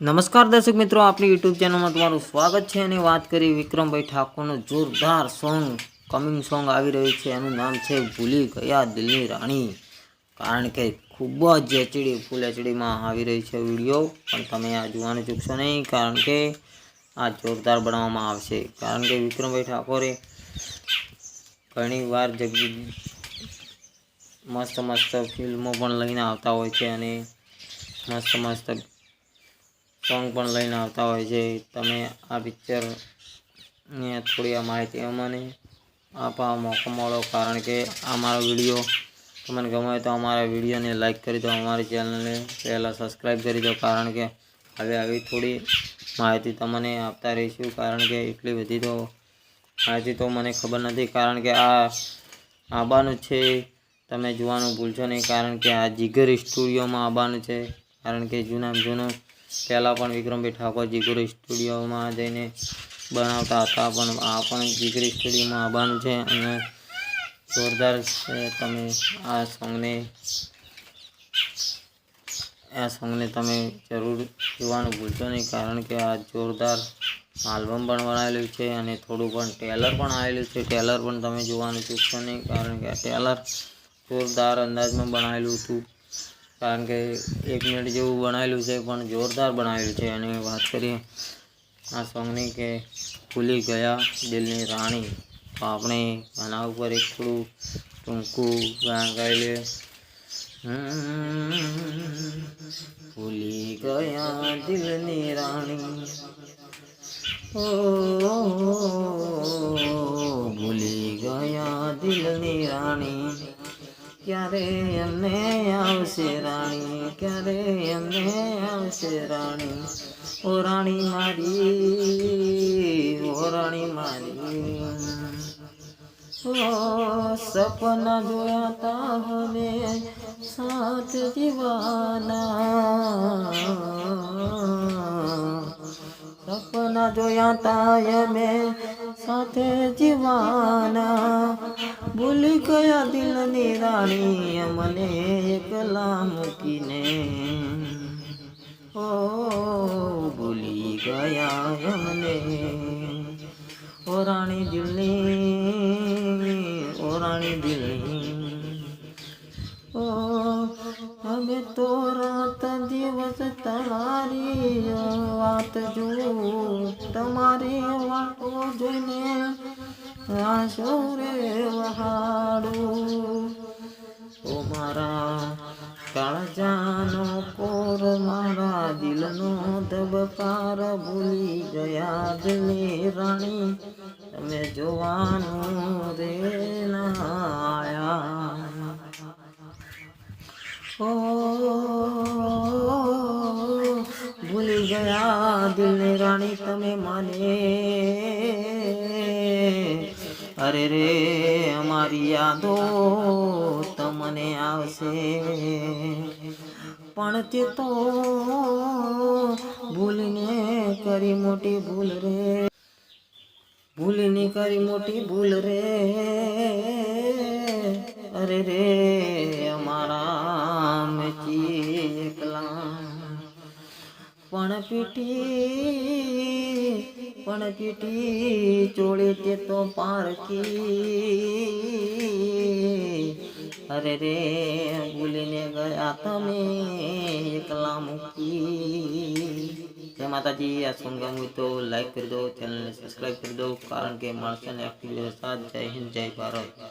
નમસ્કાર દર્શક મિત્રો આપણી યુટ્યુબ ચેનલમાં તમારું સ્વાગત છે અને વાત કરી વિક્રમભાઈ ઠાકોરનું જોરદાર સોંગ કમિંગ સોંગ આવી રહ્યું છે. એનું નામ છે ભૂલી ગયા દિલની રાણી. કારણ કે ખૂબ જ એચડી, ફૂલ એચડીમાં આવી રહી છે વીડિયો. પણ તમે આ જોવાનું ચૂકશો નહીં, કારણ કે આ જોરદાર બનાવવામાં આવશે. કારણ કે વિક્રમભાઈ ઠાકોરે ઘણી વાર મસ્ત મસ્ત ફિલ્મો પણ લઈને આવતા હોય છે અને મસ્ત મસ્ત સોંગ પણ લઈને આવતા હોય છે. તમે આ પિક્ચર ને થોડી આ માહિતી અમને આપવા મોકો મળો કારણ કે આ મારો વીડિયો તમને ગમે તો અમારા વિડીયોને લાઈક કરી દો. અમારી ચેનલને પહેલાં સબસ્ક્રાઈબ કરી દો. કારણ કે હવે આવી થોડી માહિતી તમને આપતા રહીશું. કારણ કે એટલી બધી તો માહિતી તો મને ખબર નથી. કારણ કે આ આબાનું છે. તમે જોવાનું ભૂલશો નહીં. કારણ કે આ જીગર સ્ટુડિયોમાં આવવાનું છે. કારણ કે જૂના જૂનું પહેલાં પણ વિક્રમભાઈ ઠાકોર જીગર સ્ટુડિયોમાં જઈને બનાવતા હતા, પણ આ પણ જીગરી સ્ટુડિયોમાં આવવાનું છે અને જોરદાર તમે આ સોંગને આ સોંગને તમે જરૂર જોવાનું ભૂલશો નહીં, કારણ કે આ જોરદાર આલ્બમ પણ બનાવેલું છે અને થોડું પણ ટેલર પણ આવેલું છે. ટેલર પણ તમે જોવાનું ચૂકશો નહીં, કારણ કે આ ટેલર જોરદાર અંદાજમાં બનાવેલું હતું. કારણ કે એક મિનિટ જેવું બનાવેલું છે પણ જોરદાર બનાવેલું છે. અને વાત કરીએ આ સોંગની કે ભૂલી ગયા દિલની રાણી. તો આપણે આના ઉપર એક થોડું ટૂંકું ગાન ગાઈ લઈએ. હમ, ભૂલી ગયા દિલની રાણી. ઓ ભૂલી ગયા દિલની રાણી. ક્યારે એમને આવશે રાણી ક્યારે એમને આવશે રાણી ઓ રાણી મારી ઓ રાણી મારી ઓ સપના જોયા તા હવે સાથ જીવાના સપના જોયા તા મેં સાથે જીવાના ભૂલી ગયા દિલની રાણી મને એકલા મૂકીને ઓ ભૂલી ગયા અમને ઓ રાણી દિલની ઓ રાણી દિલની ઓ હવે તો રાત દિવસ તમારી વાત જો તમારી વાતો જોઈને આશો રે વહાડું. ઓ મારા કાળજાનો કોર, મારા દિલનો ધબકાર ભૂલી ગયા દિલની રાણી. તમે જોવાનું રે ના આયા ઓ ભૂલી ગયા દિલની રાણી, તમે મને અરે રે, અમારી યાદો તમને આવશે. પણ તે તો ભૂલને કરી મોટી ભૂલ રે. ભૂલની કરી મોટી ભૂલ રે. પણ પીટી પણ પીટી ચોળે તે તો પારકી અરે રે, ભૂલીને ગયા, તમે એકલા મૂકી. જય માતાજી, આ સોંગ ગમ્યું તો લાઈક કરી દો, ચેનલને સબસ્ક્રાઈબ કરી દો, કારણ કે માણસોને એક્ટિવ સાથ. જય હિન્દ, જય ભારત.